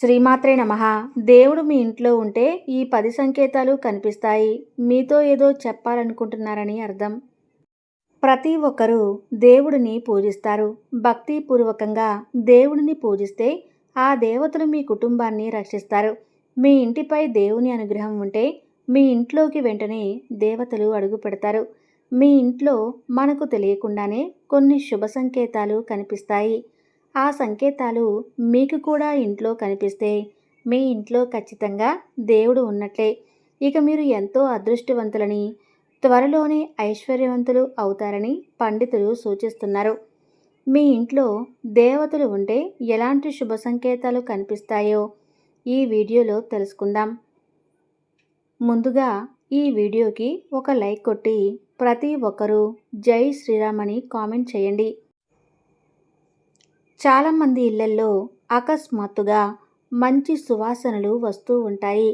శ్రీమాత్రే నమ. దేవుడు మీ ఇంట్లో ఉంటే ఈ పది సంకేతాలు కనిపిస్తాయి. మీతో ఏదో చెప్పాలనుకుంటున్నారని అర్థం. ప్రతి ఒక్కరూ దేవుడిని పూజిస్తారు. భక్తిపూర్వకంగా దేవుడిని పూజిస్తే ఆ దేవతలు మీ కుటుంబాన్ని రక్షిస్తారు. మీ ఇంటిపై దేవుని అనుగ్రహం ఉంటే మీ ఇంట్లోకి వెంటనే దేవతలు అడుగు పెడతారు. మీ ఇంట్లో మనకు తెలియకుండానే కొన్ని శుభ సంకేతాలు కనిపిస్తాయి. ఆ సంకేతాలు మీకు కూడా ఇంట్లో కనిపిస్తే మీ ఇంట్లో ఖచ్చితంగా దేవుడు ఉన్నట్లే. ఇక మీరు ఎంతో అదృష్టవంతులని త్వరలోనే ఐశ్వర్యవంతులు అవుతారని పండితులు సూచిస్తున్నారు. మీ ఇంట్లో దేవతలు ఉంటే ఎలాంటి శుభ సంకేతాలు కనిపిస్తాయో ఈ వీడియోలో తెలుసుకుందాం. ముందుగా ఈ వీడియోకి ఒక లైక్ కొట్టి ప్రతి ఒక్కరూ జై శ్రీరామ్ అని కామెంట్ చేయండి. చాలామంది ఇళ్ళల్లో అకస్మాత్తుగా మంచి సువాసనలు వస్తూ ఉంటాయి.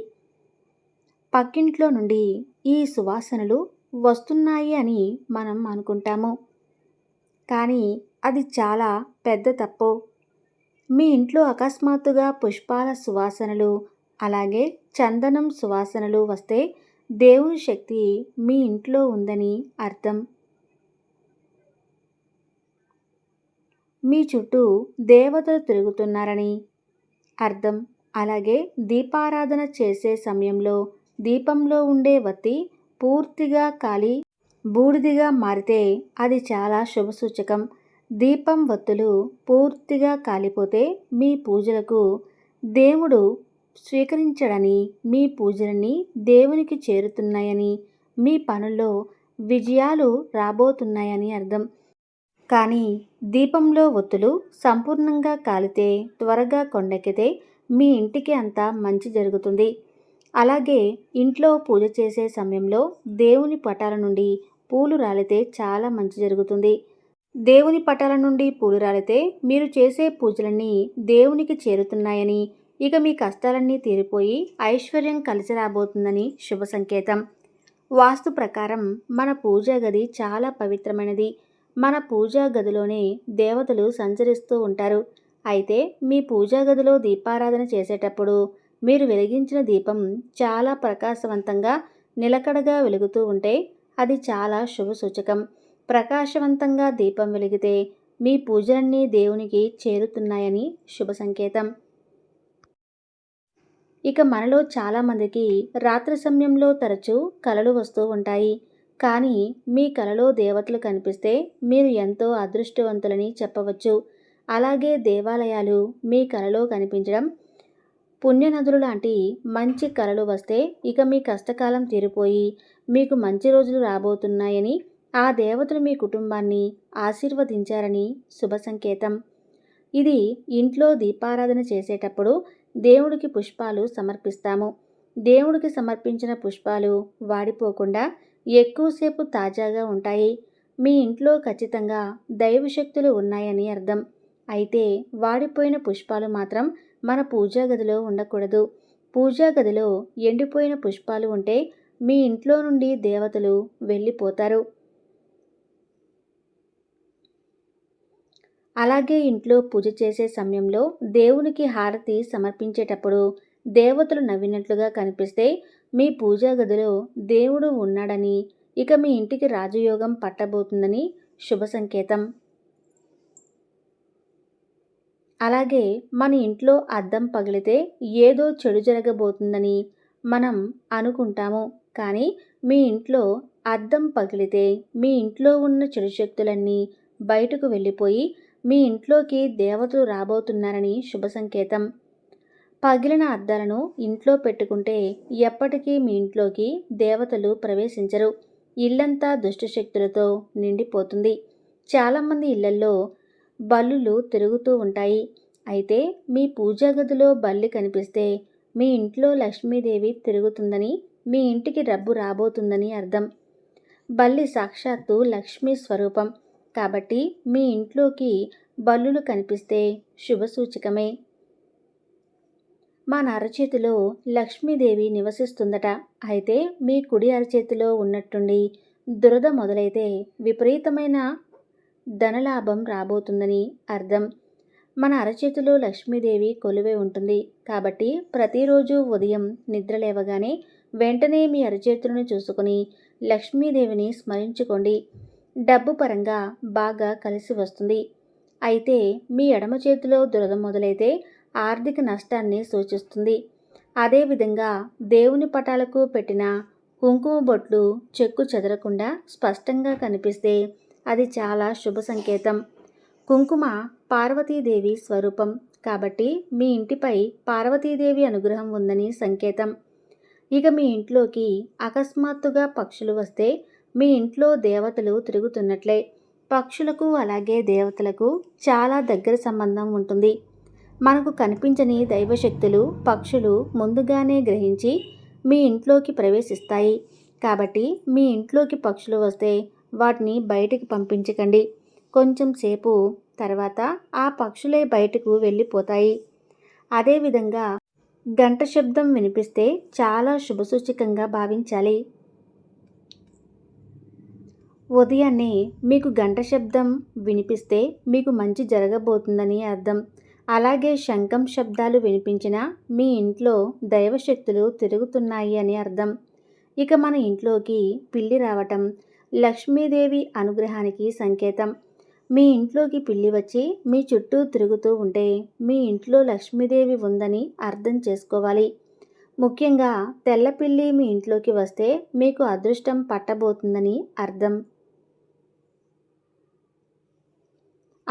పక్కింట్లో నుండి ఈ సువాసనలు వస్తున్నాయి అని మనం అనుకుంటాము. కానీ అది చాలా పెద్ద తప్పు? మీ ఇంట్లో అకస్మాత్తుగా పుష్పాల సువాసనలు అలాగే చందనం సువాసనలు వస్తే దేవుని శక్తి మీ ఇంట్లో ఉందని అర్థం. మీ చుట్టూ దేవతలు తిరుగుతున్నారని. అర్థం. అలాగే దీపారాధన చేసే సమయంలో దీపంలో ఉండే వత్తి పూర్తిగా కాలి బూడిదిగా మారితే అది చాలా శుభసూచకం. దీపం వత్తులు పూర్తిగా కాలిపోతే మీ పూజలకు దేవుడు స్వీకరించడని మీ పూజలన్నీ దేవునికి చేరుతున్నాయని మీ పనుల్లో విజయాలు రాబోతున్నాయని అర్థం. కానీ దీపంలో ఒత్తులు సంపూర్ణంగా కాలితే త్వరగా కొండెక్కితే మీ ఇంటికి అంతా మంచి జరుగుతుంది. అలాగే ఇంట్లో పూజ చేసే సమయంలో దేవుని పటాల నుండి పూలు రాలితే చాలా మంచి జరుగుతుంది. దేవుని పటాల నుండి పూలు రాలితే మీరు చేసే పూజలన్నీ దేవునికి చేరుతున్నాయని ఇక మీ కష్టాలన్నీ తీరిపోయి ఐశ్వర్యం కలిసి రాబోతుందని శుభ సంకేతం. వాస్తు ప్రకారం మన పూజా గది చాలా పవిత్రమైనది. మన పూజా గదిలోనే దేవతలు సంచరిస్తూ ఉంటారు. అయితే మీ పూజా గదిలో దీపారాధన చేసేటప్పుడు మీరు వెలిగించిన దీపం చాలా ప్రకాశవంతంగా నిలకడగా వెలుగుతూ ఉంటే అది చాలా శుభ సూచకం. ప్రకాశవంతంగా దీపం వెలిగితే మీ పూజలన్నీ దేవునికి చేరుతున్నాయని శుభ సంకేతం. ఇక మనలో చాలామందికి రాత్రి సమయంలో తరచూ కలలు వస్తూ ఉంటాయి. కానీ మీ కలలో దేవతలు కనిపిస్తే మీరు ఎంతో అదృష్టవంతులని చెప్పవచ్చు. అలాగే దేవాలయాలు మీ కలలో కనిపించడం పుణ్యనదులు లాంటి మంచి కళలు వస్తే ఇక మీ కష్టకాలం తీరిపోయి మీకు మంచి రోజులు రాబోతున్నాయని ఆ దేవతలు మీ కుటుంబాన్ని ఆశీర్వదించారని శుభ సంకేతం. ఇది ఇంట్లో దీపారాధన చేసేటప్పుడు దేవుడికి పుష్పాలు సమర్పిస్తాము. దేవుడికి సమర్పించిన పుష్పాలు వాడిపోకుండా ఎక్కువసేపు తాజాగా ఉంటాయి. మీ ఇంట్లో ఖచ్చితంగా దైవశక్తులు ఉన్నాయని అర్థం. అయితే వాడిపోయిన పుష్పాలు మాత్రం మన పూజా గదిలో ఉండకూడదు. పూజా గదిలో ఎండిపోయిన పుష్పాలు ఉంటే మీ ఇంట్లో నుండి దేవతలు వెళ్ళిపోతారు. అలాగే ఇంట్లో పూజ చేసే సమయంలో దేవునికి హారతి సమర్పించేటప్పుడు దేవతలు నవ్వినట్లుగా కనిపిస్తే మీ పూజా గదిలో దేవుడు ఉన్నాడని ఇక మీ ఇంటికి రాజయోగం పట్టబోతుందని శుభ సంకేతం. అలాగే మన ఇంట్లో అద్దం పగిలితే ఏదో చెడు జరగబోతుందని మనం అనుకుంటాము. కానీ మీ ఇంట్లో అద్దం పగిలితే మీ ఇంట్లో ఉన్న చెడు శక్తులన్నీ బయటకు వెళ్ళిపోయి మీ ఇంట్లోకి దేవతలు రాబోతున్నారని శుభ సంకేతం. పగిలిన అద్దాలను ఇంట్లో పెట్టుకుంటే ఎప్పటికీ మీ ఇంట్లోకి దేవతలు ప్రవేశించరు. ఇల్లంతా దుష్టశక్తులతో నిండిపోతుంది. చాలామంది ఇళ్ళల్లో బల్లులు తిరుగుతూ ఉంటాయి. అయితే మీ పూజా గదిలో బల్లి కనిపిస్తే మీ ఇంట్లో లక్ష్మీదేవి తిరుగుతుందని మీ ఇంటికి రబ్బు రాబోతుందని అర్థం. బల్లి సాక్షాత్తు లక్ష్మీ స్వరూపం. కాబట్టి మీ ఇంట్లోకి బల్లులు కనిపిస్తే శుభసూచకమే. మన అరచేతిలో లక్ష్మీదేవి నివసిస్తుందట. అయితే మీ కుడి అరచేతిలో ఉన్నట్టుండి దురద మొదలైతే విపరీతమైన ధనలాభం రాబోతుందని అర్థం. మన అరచేతిలో లక్ష్మీదేవి కొలువై ఉంటుంది. కాబట్టి ప్రతిరోజు ఉదయం నిద్ర లేవగానే వెంటనే మీ అరచేతులను చూసుకుని లక్ష్మీదేవిని స్మరించుకోండి. డబ్బు పరంగా బాగా కలిసి వస్తుంది. అయితే మీ ఎడమ చేతిలో దురద మొదలైతే ఆర్థిక నష్టాన్ని సూచిస్తుంది. అదేవిధంగా దేవుని పటాలకు పెట్టిన కుంకుమ బొట్లు చెక్కు చెదరకుండా స్పష్టంగా కనిపిస్తే అది చాలా శుభ సంకేతం. కుంకుమ పార్వతీదేవి స్వరూపం కాబట్టి మీ ఇంటిపై పార్వతీదేవి అనుగ్రహం ఉందని సంకేతం. ఇక మీ ఇంట్లోకి అకస్మాత్తుగా పక్షులు వస్తే మీ ఇంట్లో దేవతలు తిరుగుతున్నట్లే. పక్షులకు అలాగే దేవతలకు చాలా దగ్గర సంబంధం ఉంటుంది. మనకు కనిపించని దైవశక్తులు పక్షులు ముందుగానే గ్రహించి మీ ఇంట్లోకి ప్రవేశిస్తాయి. కాబట్టి మీ ఇంట్లోకి పక్షులు వస్తే వాటిని బయటికి పంపించకండి. కొంచెం సేపు తర్వాత ఆ పక్షులే బయటకు వెళ్ళిపోతాయి. అదేవిధంగా గంట శబ్దం వినిపిస్తే చాలా శుభసూచకంగా భావించాలి. ఉదయాన్నే మీకు గంట శబ్దం వినిపిస్తే మీకు మంచి జరగబోతుందని అర్థం. అలాగే శంఖం శబ్దాలు వినిపించిన మీ ఇంట్లో దైవశక్తులు తిరుగుతున్నాయి అని అర్థం. ఇక మన ఇంట్లోకి పిల్లి రావటం లక్ష్మీదేవి అనుగ్రహానికి సంకేతం. మీ ఇంట్లోకి పిల్లి వచ్చి మీ చుట్టూ తిరుగుతూ ఉంటే మీ ఇంట్లో లక్ష్మీదేవి ఉందని అర్థం చేసుకోవాలి. ముఖ్యంగా తెల్ల పిల్లి మీ ఇంట్లోకి వస్తే మీకు అదృష్టం పట్టబోతుందని అర్థం.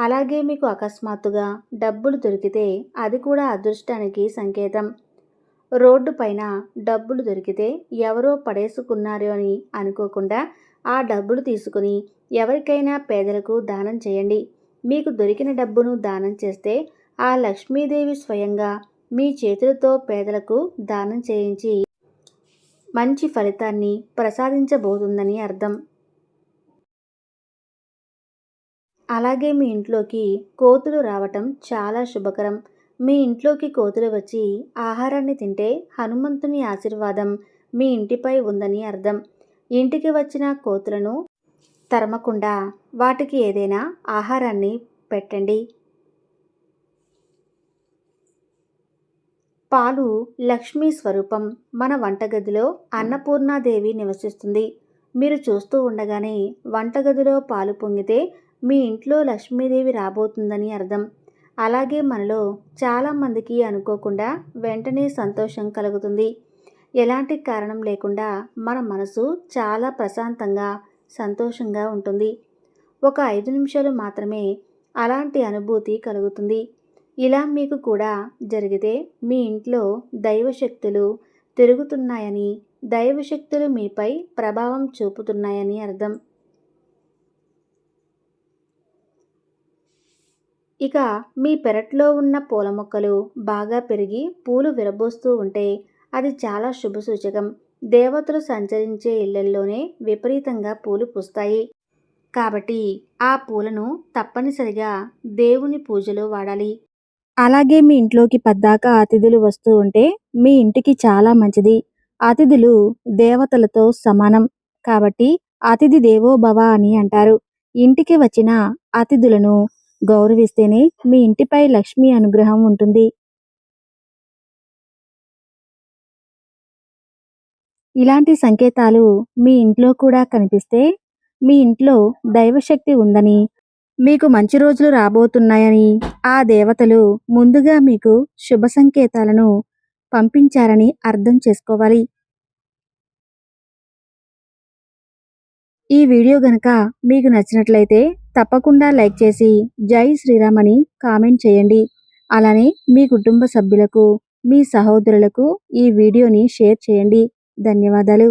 అలాగే మీకు అకస్మాత్తుగా డబ్బులు దొరికితే అది కూడా అదృష్టానికి సంకేతం. రోడ్డు పైన డబ్బులు దొరికితే ఎవరో పడేసుకున్నారు అని అనుకోకుండా ఆ డబ్బులు తీసుకుని ఎవరికైనా పేదలకు దానం చేయండి. మీకు దొరికిన డబ్బును దానం చేస్తే ఆ లక్ష్మీదేవి స్వయంగా మీ చేతులతో పేదలకు దానం చేయించి మంచి ఫలితాన్ని ప్రసాదించబోతుందని అర్థం. అలాగే మీ ఇంట్లోకి కోతులు రావటం చాలా శుభకరం. మీ ఇంట్లోకి కోతులు వచ్చి ఆహారాన్ని తింటే హనుమంతుని ఆశీర్వాదం మీ ఇంటిపై ఉందని అర్థం. ఇంటికి వచ్చిన కోతులను తరమకుండా వాటికి ఏదైనా ఆహారాన్ని పెట్టండి. పాలు లక్ష్మీ స్వరూపం మన వంటగదిలో అన్నపూర్ణాదేవి నివసిస్తుంది. మీరు చూస్తూ ఉండగానే వంటగదిలో పాలు పొంగితే మీ ఇంట్లో లక్ష్మీదేవి రాబోతుందని అర్థం. అలాగే మనలో చాలామందికి అనుకోకుండా వెంటనే సంతోషం కలుగుతుంది. ఎలాంటి కారణం లేకుండా మన మనసు చాలా ప్రశాంతంగా సంతోషంగా ఉంటుంది. ఒక ఐదు నిమిషాలు మాత్రమే అలాంటి అనుభూతి కలుగుతుంది. ఇలా మీకు కూడా జరిగితే మీ ఇంట్లో దైవశక్తులు తిరుగుతున్నాయని దైవశక్తులు మీపై ప్రభావం చూపుతున్నాయని అర్థం. ఇక మీ పెరట్లో ఉన్న పూల మొక్కలు బాగా పెరిగి పూలు విరబోస్తూ ఉంటే అది చాలా శుభసూచకం దేవతలు సంచరించే ఇళ్ళల్లోనే విపరీతంగా పూలు పూస్తాయి. కాబట్టి ఆ పూలను తప్పనిసరిగా దేవుని పూజలో వాడాలి. అలాగే మీ ఇంట్లోకి పద్దాక అతిథులు వస్తూ ఉంటే మీ ఇంటికి చాలా మంచిది. అతిథులు దేవతలతో సమానం. కాబట్టి అతిథి దేవో భవ అని అంటారు. ఇంటికి వచ్చిన అతిథులను గౌరవిస్తేనే మీ ఇంటిపై లక్ష్మి అనుగ్రహం ఉంటుంది. ఇలాంటి సంకేతాలు మీ ఇంట్లో కూడా కనిపిస్తే మీ ఇంట్లో దైవశక్తి ఉందని మీకు మంచి రోజులు రాబోతున్నాయని ఆ దేవతలు ముందుగా మీకు శుభ సంకేతాలను పంపించారని అర్థం చేసుకోవాలి. ఈ వీడియో గనక మీకు నచ్చినట్లయితే తప్పకుండా లైక్ చేసి జై శ్రీరామ్ అని కామెంట్ చేయండి. అలానే మీ కుటుంబ సభ్యులకు మీ సహోదరులకు ఈ వీడియోని షేర్ చేయండి. ధన్యవాదాలు.